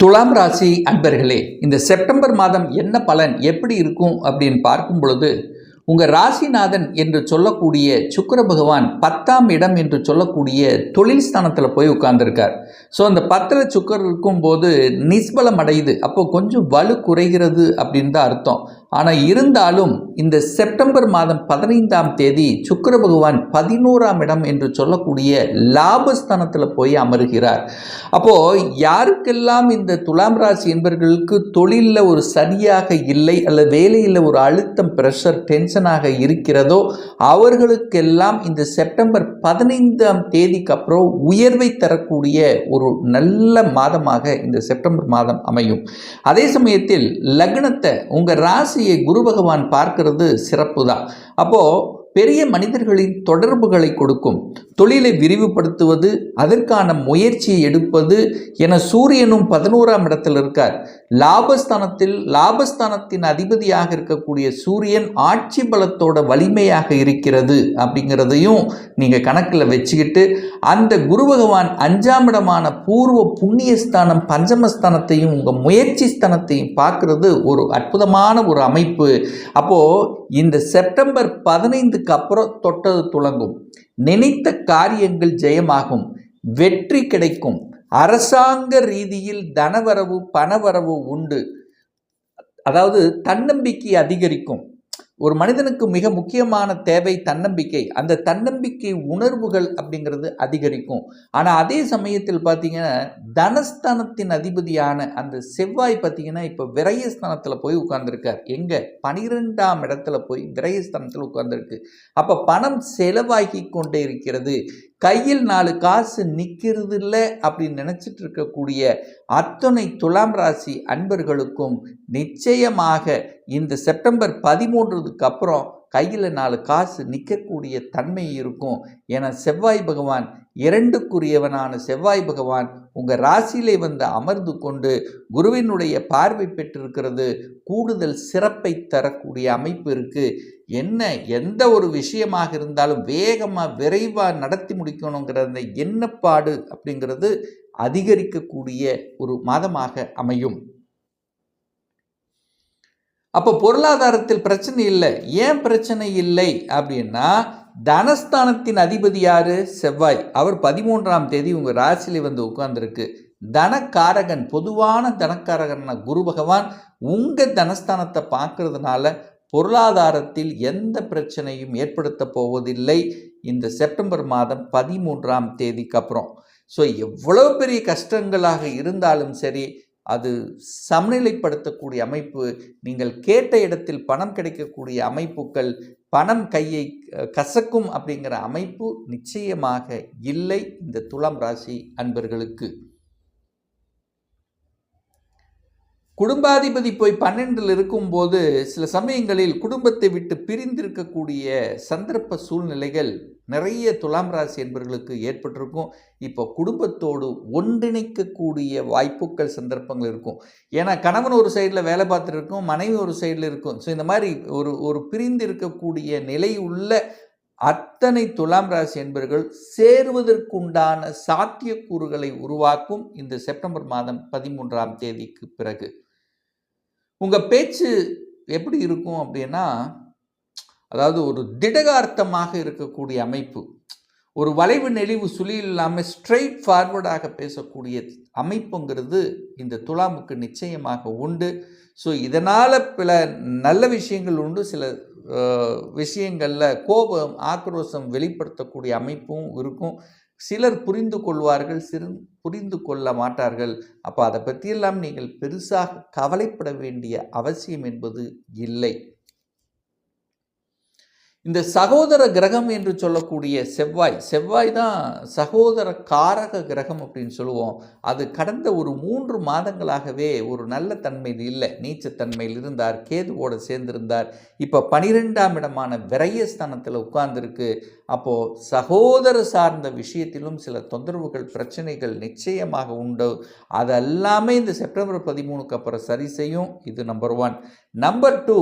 துலாம் ராசி அன்பர்களே இந்த செப்டம்பர் மாதம் என்ன பலன் எப்படி இருக்கும் அப்படின்னு பார்க்கும் பொழுது உங்கள் ராசிநாதன் என்று சொல்லக்கூடிய சுக்கர பகவான் பத்தாம் இடம் என்று சொல்லக்கூடிய தொழில் ஸ்தானத்தில் போய் உட்கார்ந்துருக்கார். ஸோ அந்த பத்தில் சுக்கர் இருக்கும்போது நிஸ்பலம் அடையுது. அப்போ கொஞ்சம் வலு குறைகிறது அப்படின்னு தான் அர்த்தம். ஆனால் இருந்தாலும் இந்த செப்டம்பர் மாதம் பதினைந்தாம் தேதி சுக்கர பகவான் பதினோராம் இடம் என்று சொல்லக்கூடிய லாபஸ்தானத்தில் போய் அமருகிறார். அப்போது யாருக்கெல்லாம் இந்த துலாம் ராசி என்பவர்களுக்கு தொழிலில் ஒரு சரியாக இல்லை அல்லது வேலையில் ஒரு அழுத்தம் ப்ரெஷர் டென்ஷனாக இருக்கிறதோ அவர்களுக்கெல்லாம் இந்த செப்டம்பர் பதினைந்தாம் தேதிக்கு அப்புறம் உயர்வை தரக்கூடிய ஒரு நல்ல மாதமாக இந்த செப்டம்பர் மாதம் அமையும். அதே சமயத்தில் லக்னத்தை உங்கள் ராசி ராசியை குரு பகவான் பார்க்கிறது சிறப்பு தான் அப்போது பெரிய மனிதர்களின் தொடர்புகளை கொடுக்கும் தொழிலை விரிவுபடுத்துவது அதற்கான முயற்சியை எடுப்பது என சூரியனும் பதினோராம் இடத்தில் இருக்கார். லாபஸ்தானத்தில் லாபஸ்தானத்தின் அதிபதியாக இருக்கக்கூடிய சூரியன் ஆட்சி பலத்தோட வலிமையாக இருக்கிறது அப்படிங்கிறதையும் நீங்கள் கணக்கில் வச்சுக்கிட்டு அந்த குரு பகவான் அஞ்சாம் இடமான பூர்வ புண்ணியஸ்தானம் பஞ்சமஸ்தானத்தையும் உங்கள் முயற்சி ஸ்தானத்தையும் பார்க்கறது ஒரு அற்புதமான ஒரு அமைப்பு. அப்போது இந்த செப்டம்பர் பதினைந்துக்கு அப்புறம் தொட்டது துளங்கும். நினைத்த காரியங்கள் ஜெயமாகும் வெற்றி கிடைக்கும். அரசாங்க ரீதியில் தனவரவு பணவரவு உண்டு. அதாவது தன்னம்பிக்கை அதிகரிக்கும். ஒரு மனிதனுக்கு மிக முக்கியமான தேவை தன்னம்பிக்கை. அந்த தன்னம்பிக்கை உணர்வுகள் அப்படிங்கிறது அதிகரிக்கும். ஆனால் அதே சமயத்தில் பார்த்தீங்கன்னா தனஸ்தானத்தின் அதிபதியான அந்த செவ்வாய் பார்த்தீங்கன்னா இப்போ விரயஸ்தானத்தில் போய் உட்கார்ந்துருக்கார். எங்கே? பனிரெண்டாம் இடத்துல போய் விரயஸ்தானத்தில் உட்கார்ந்துருக்கு. அப்போ பணம் செலவாகி கொண்டே இருக்கிறது. கையில் நாலு காசு நிற்கிறது இல்லை அப்படின்னு நினச்சிட்டு இருக்கக்கூடிய அத்தனை துலாம் ராசி அன்பர்களுக்கும் நிச்சயமாக இந்த செப்டம்பர் பதிமூன்றதுக்கு அப்புறம் கையில் நாலு காசு நிற்கக்கூடிய தன்மை இருக்கும். என செவ்வாய் பகவான் இரண்டுக்குரியவனான செவ்வாய் பகவான் உங்கள் ராசியிலே வந்து அமர்ந்து கொண்டு குருவினுடைய பார்வை பெற்றிருக்கிறது. கூடுதல் சிறப்பை தரக்கூடிய அமைப்பு இருக்குது என்ன எந்த ஒரு விஷயமாக இருந்தாலும் வேகமாக விரைவாக நடத்தி முடிக்கணுங்கிற அந்த எண்ணப்பாடு அப்படிங்கிறது அதிகரிக்கக்கூடிய ஒரு மாதமாக அமையும். அப்போ பொருளாதாரத்தில் பிரச்சனை இல்லை. ஏன் பிரச்சனை இல்லை அப்படின்னா தனஸ்தானத்தின் அதிபதி யாரு? செவ்வாய். அவர் பதிமூன்றாம் தேதி உங்கள் ராசியில் வந்து உட்கார்ந்துருக்கு. தனக்காரகன் பொதுவான தனக்காரகன் குரு பகவான் உங்கள் தனஸ்தானத்தை பார்க்கறதுனால பொருளாதாரத்தில் எந்த பிரச்சனையும் ஏற்படுத்த போவதில்லை. இந்த செப்டம்பர் மாதம் பதிமூன்றாம் தேதிக்கு அப்புறம். ஸோ எவ்வளோ பெரிய கஷ்டங்களாக இருந்தாலும் சரி அது சமநிலைப்படுத்தக்கூடிய அமைப்பு நீங்கள் கேட்ட இடத்தில் பணம் கிடைக்கக்கூடிய அமைப்புகள் பணம் கையை கசக்கும் அப்படிங்கிற அமைப்பு நிச்சயமாக இல்லை இந்த துலாம் ராசி அன்பர்களுக்கு. குடும்பாதிபதி போய் பன்னெண்டில் இருக்கும்போது சில சமயங்களில் குடும்பத்தை விட்டு பிரிந்திருக்கக்கூடிய சந்தர்ப்ப சூழ்நிலைகள் நிறைய துலாம் ராசி என்பவர்களுக்கு ஏற்பட்டிருக்கும். இப்போ குடும்பத்தோடு ஒன்றிணைக்கக்கூடிய வாய்ப்புகள் சந்தர்ப்பங்கள் இருக்கும். ஏன்னா கணவன் ஒரு சைடில் வேலை பார்த்துருக்கும் மனைவி ஒரு சைடில் இருக்கும். ஸோ இந்த மாதிரி ஒரு ஒரு பிரிந்து இருக்கக்கூடிய நிலை உள்ள அத்தனை துலாம் ராசி என்பர்கள் சேருவதற்குண்டான சாத்தியக்கூறுகளை உருவாக்கும் இந்த செப்டம்பர் மாதம் பதிமூன்றாம் தேதிக்கு பிறகு. உங்கள் பேச்சு எப்படி இருக்கும் அப்படின்னா அதாவது ஒரு திடகார்த்தமாக இருக்கக்கூடிய அமைப்பு. ஒரு வளைவு நெளிவு சுழி இல்லாமல் ஸ்ட்ரெயிட் ஃபார்வர்டாக பேசக்கூடிய அமைப்புங்கிறது இந்த துலாமுக்கு நிச்சயமாக உண்டு. ஸோ இதனால் பல நல்ல விஷயங்கள் உண்டு. சில விஷயங்களில் கோபம் ஆக்ரோஷம் வெளிப்படுத்தக்கூடிய அமைப்பும் இருக்கும். சிலர் புரிந்து கொள்வார்கள் சிறு புரிந்து கொள்ள மாட்டார்கள். அப்போ அதை பற்றியெல்லாம் நீங்கள் பெருசாக கவலைப்பட வேண்டிய அவசியம் என்பது இல்லை. இந்த சகோதர கிரகம் என்று சொல்லக்கூடிய செவ்வாய் செவ்வாய் தான் சகோதர காரக கிரகம் அப்படின்னு சொல்லுவோம். அது கடந்த ஒரு மூன்று மாதங்களாகவே ஒரு நல்ல தன்மையில் இல்லை. நீச்சத்தன்மையில் இருந்தார் கேதுவோடு சேர்ந்திருந்தார். இப்போ பனிரெண்டாம் இடமான விரயஸ்தானத்தில் உட்கார்ந்துருக்கு. அப்போது சகோதர சார்ந்த விஷயத்திலும் சில தொந்தரவுகள் பிரச்சனைகள் நிச்சயமாக உண்டு. அதெல்லாமே இந்த செப்டம்பர் பதிமூணுக்கு அப்புறம் சரி செய்யும். இது நம்பர் ஒன் நம்பர் டூ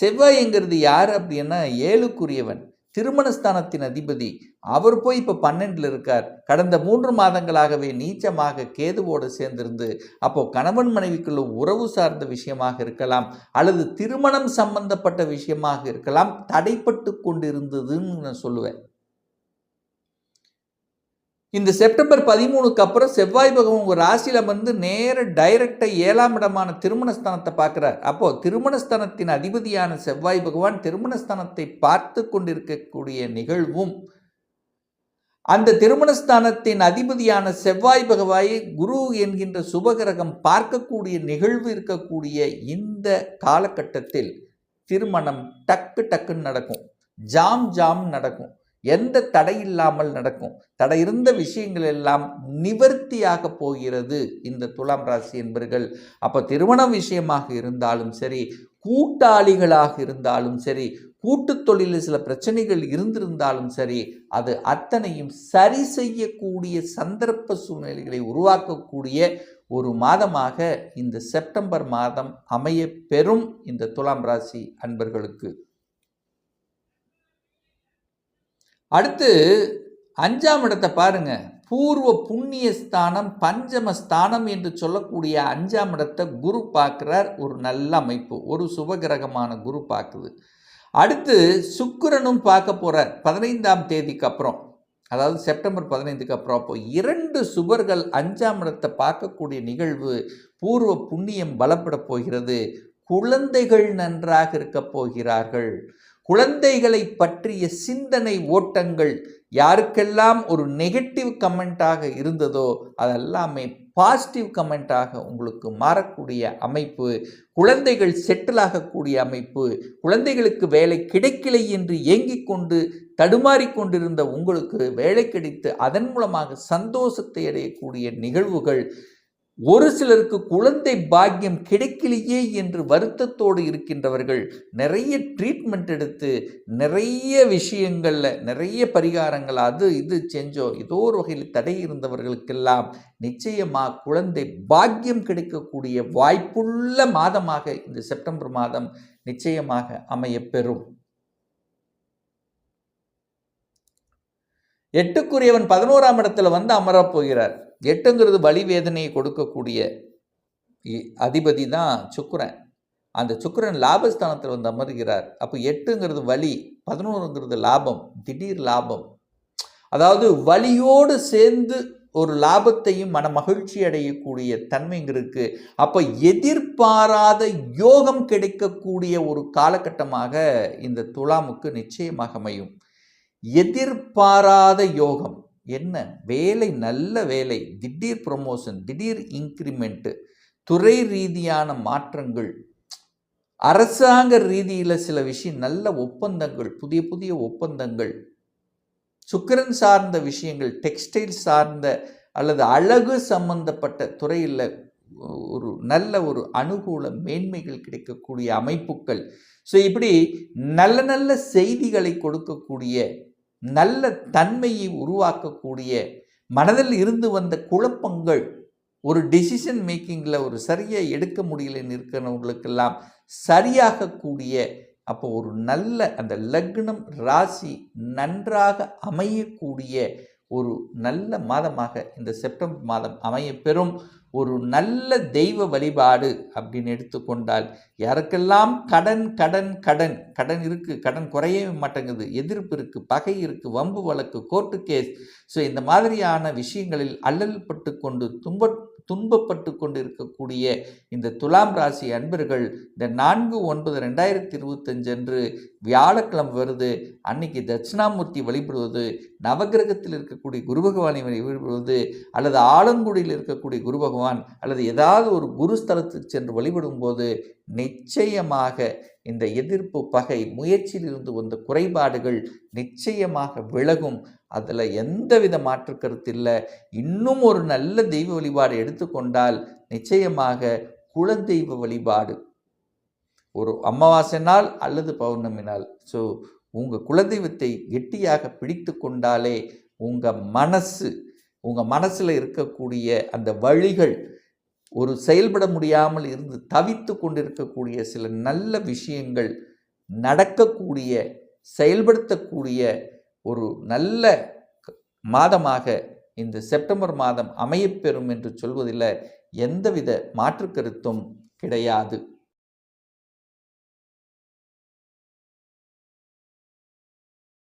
செவ்வாய்ங்கிறது யார் அப்படின்னா ஏழுக்குரியவன் திருமணஸ்தானத்தின் அதிபதி. அவர் போய் இப்போ பன்னெண்டில் இருக்கார். கடந்த மூன்று மாதங்களாகவே நீச்சமாக கேதுவோடு சேர்ந்திருந்து அப்போ கணவன் மனைவிக்குள்ள உறவு சார்ந்த விஷயமாக இருக்கலாம் அல்லது திருமணம் சம்பந்தப்பட்ட விஷயமாக இருக்கலாம் தடைப்பட்டு கொண்டிருந்ததுன்னு நான் சொல்லுவேன். இந்த செப்டம்பர் பதிமூணுக்கு அப்புறம் செவ்வாய் பகவான் உங்கள் ராசியில் வந்து நேர டைரக்டாக ஏழாம் இடமான திருமணஸ்தானத்தை பார்க்குறார். அப்போது திருமணஸ்தானத்தின் அதிபதியான செவ்வாய் பகவான் திருமணஸ்தானத்தை பார்த்து கொண்டிருக்கக்கூடிய நிகழ்வும் அந்த திருமணஸ்தானத்தின் அதிபதியான செவ்வாய் பகவாயை குரு என்கின்ற சுபகிரகம் பார்க்கக்கூடிய நிகழ்வு இருக்கக்கூடிய இந்த காலகட்டத்தில் திருமணம் டக்கு டக்குன்னு நடக்கும். ஜாம் ஜாம் நடக்கும். எந்த தடை இல்லாமல் நடக்கும். தடை இருந்த விஷயங்கள் எல்லாம் நிவர்த்தியாக போகிறது இந்த துலாம் ராசி என்பர்கள். அப்போ திருமணம் விஷயமாக இருந்தாலும் சரி கூட்டாளிகளாக இருந்தாலும் சரி கூட்டு தொழிலில் சில பிரச்சனைகள் இருந்திருந்தாலும் சரி அது அத்தனையும் சரி செய்யக்கூடிய சந்தர்ப்ப சூழ்நிலைகளை உருவாக்கக்கூடிய ஒரு மாதமாக இந்த செப்டம்பர் மாதம் அமைய பெறும் இந்த துலாம் ராசி அன்பர்களுக்கு. அடுத்து அஞ்சாம் இடத்தை பாருங்க. பூர்வ புண்ணிய ஸ்தானம் பஞ்சம ஸ்தானம் என்று சொல்லக்கூடிய அஞ்சாம் இடத்தை குரு பார்க்குறார். ஒரு நல்ல அமைப்பு. ஒரு சுபகிரகமான குரு பார்க்குது. அடுத்து சுக்கிரனும் பார்க்க போகிறார் பதினைந்தாம் தேதிக்கு அப்புறம். அதாவது செப்டம்பர் பதினைந்துக்கு அப்புறம். அப்போ இரண்டு சுபர்கள் அஞ்சாம் இடத்தை பார்க்கக்கூடிய நிகழ்வு பூர்வ புண்ணியம் பலப்பட போகிறது. குழந்தைகள் நன்றாக இருக்க போகிறார்கள். குழந்தைகளை பற்றிய சிந்தனை ஓட்டங்கள் யாருக்கெல்லாம் ஒரு நெகட்டிவ் கமெண்ட்டாக இருந்ததோ அதெல்லாமே பாசிட்டிவ் கமெண்ட்டாக உங்களுக்கு மாறக்கூடிய அமைப்பு குழந்தைகள் செட்டில் ஆகக்கூடிய அமைப்பு குழந்தைகளுக்கு வேலை கிடைக்கலை என்று ஏங்கிக் கொண்டு தடுமாறிக் கொண்டிருந்த உங்களுக்கு வேலை கிடைத்து அதன் மூலமாக சந்தோஷத்தை அடையக்கூடிய நிகழ்வுகள் ஒரு சிலருக்கு குழந்தை பாக்கியம் கிடைக்கலையே என்று வருத்தத்தோடு இருக்கின்றவர்கள் நிறைய ட்ரீட்மெண்ட் எடுத்து நிறைய விஷயங்களில் நிறைய பரிகாரங்கள் அது இது செஞ்சோம் ஏதோ ஒரு வகையில் தடை இருந்தவர்களுக்கெல்லாம் நிச்சயமாக குழந்தை பாக்கியம் கிடைக்கக்கூடிய வாய்ப்புள்ள மாதமாக இந்த செப்டம்பர் மாதம் நிச்சயமாக அமையப்பெறும். எட்டுக்குரியவன் பதினோராம் இடத்துல வந்து அமரப் போகிறார். எட்டுங்கிறது வலி வேதனையை கொடுக்கக்கூடிய அதிபதி தான் சுக்கரன். அந்த சுக்கரன் லாபஸ்தானத்தில் வந்து அமர்கிறார். அப்போ எட்டுங்கிறது வலி பதினோருங்கிறது லாபம் திடீர் லாபம். அதாவது வலியோடு சேர்ந்து ஒரு லாபத்தையும் மன மகிழ்ச்சி அடையக்கூடிய தன்மைங்கிறதுக்கு அப்போ எதிர்பாராத யோகம் கிடைக்கக்கூடிய ஒரு காலகட்டமாக இந்த துலாமுக்கு நிச்சயமாக அமையும். எதிர்பாராத யோகம். என்ன? வேலை நல்ல வேலை. திடீர் ப்ரொமோஷன் திடீர் இன்க்ரிமெண்ட்டு துறை ரீதியான மாற்றங்கள். அரசாங்க ரீதியில் சில விஷயம் நல்ல ஒப்பந்தங்கள் புதிய புதிய ஒப்பந்தங்கள். சுக்கரன் சார்ந்த விஷயங்கள் டெக்ஸ்டைல் சார்ந்த அல்லது அழகு சம்பந்தப்பட்ட துறையில் ஒரு நல்ல ஒரு அனுகூல மேன்மைகள் கிடைக்கக்கூடிய அமைப்புகள். ஸோ இப்படி நல்ல நல்ல செய்திகளை கொடுக்கக்கூடிய நல்ல தன்மையை உருவாக்கக்கூடிய மனதில் இருந்து வந்த குழப்பங்கள் ஒரு டிசிஷன் மேக்கிங்கில் ஒரு சரியாக எடுக்க முடியலன்னு இருக்கிறவங்களுக்கெல்லாம் சரியாகக்கூடிய அப்போ ஒரு நல்ல அந்த லக்னம் ராசி நன்றாக அமையக்கூடிய ஒரு நல்ல மாதமாக இந்த செப்டம்பர் மாதம் அமைய பெறும் ஒரு நல்ல தெய்வ வழிபாடு அப்படின்னு எடுத்துக்கொண்டால் யாருக்கெல்லாம் கடன் கடன் கடன் கடன் இருக்குது கடன் குறையவே மாட்டேங்குது எதிர்ப்பு இருக்குது பகை இருக்குது வம்பு வழக்கு கோர்ட்டு கேஸ் ஸோ இந்த மாதிரியான விஷயங்களில் அல்லல் பட்டு கொண்டு துன்ப துன்பப்பட்டு கொண்டு இருக்கக்கூடிய இந்த துலாம் ராசி அன்பர்கள் இந்த நான்கு ஒன்பது ரெண்டாயிரத்தி இருபத்தஞ்சு அன்று வியாழக்கிழமை வருது. அன்னைக்கு தட்சிணாமூர்த்தி வழிபடுவது நவகிரகத்தில் இருக்கக்கூடிய குரு பகவானை வழிபடுவது அல்லது ஆலங்குடியில் இருக்கக்கூடிய குரு பகவான் அல்லது ஏதாவது ஒரு குரு ஸ்தலத்துக்கு சென்று வழிபடும் போது நிச்சயமாக இந்த எதிர்ப்பு பகை முயற்சியில் இருந்து வந்த குறைபாடுகள் நிச்சயமாக விலகும். அதில் எந்தவித மாற்று கருத்து இல்லை. இன்னும் ஒரு நல்ல தெய்வ வழிபாடு எடுத்துக்கொண்டால் நிச்சயமாக குலதெய்வ வழிபாடு ஒரு அமாவாசை நாள் அல்லது பௌர்ணமி நாள் ஸோ உங்கள் குலதெய்வத்தை கெட்டியாக பிடித்து கொண்டாலே உங்கள் மனசு உங்கள் மனசில் இருக்கக்கூடிய அந்த வழிகள் ஒரு செயல்பட முடியாமல் இருந்து தவித்து கொண்டிருக்கக்கூடிய சில நல்ல விஷயங்கள் நடக்கக்கூடிய செயல்படுத்தக்கூடிய ஒரு நல்ல மாதமாக இந்த செப்டம்பர் மாதம் அமையப்பெறும் என்று சொல்வதில் எந்தவித மாற்று கருத்தும் கிடையாது.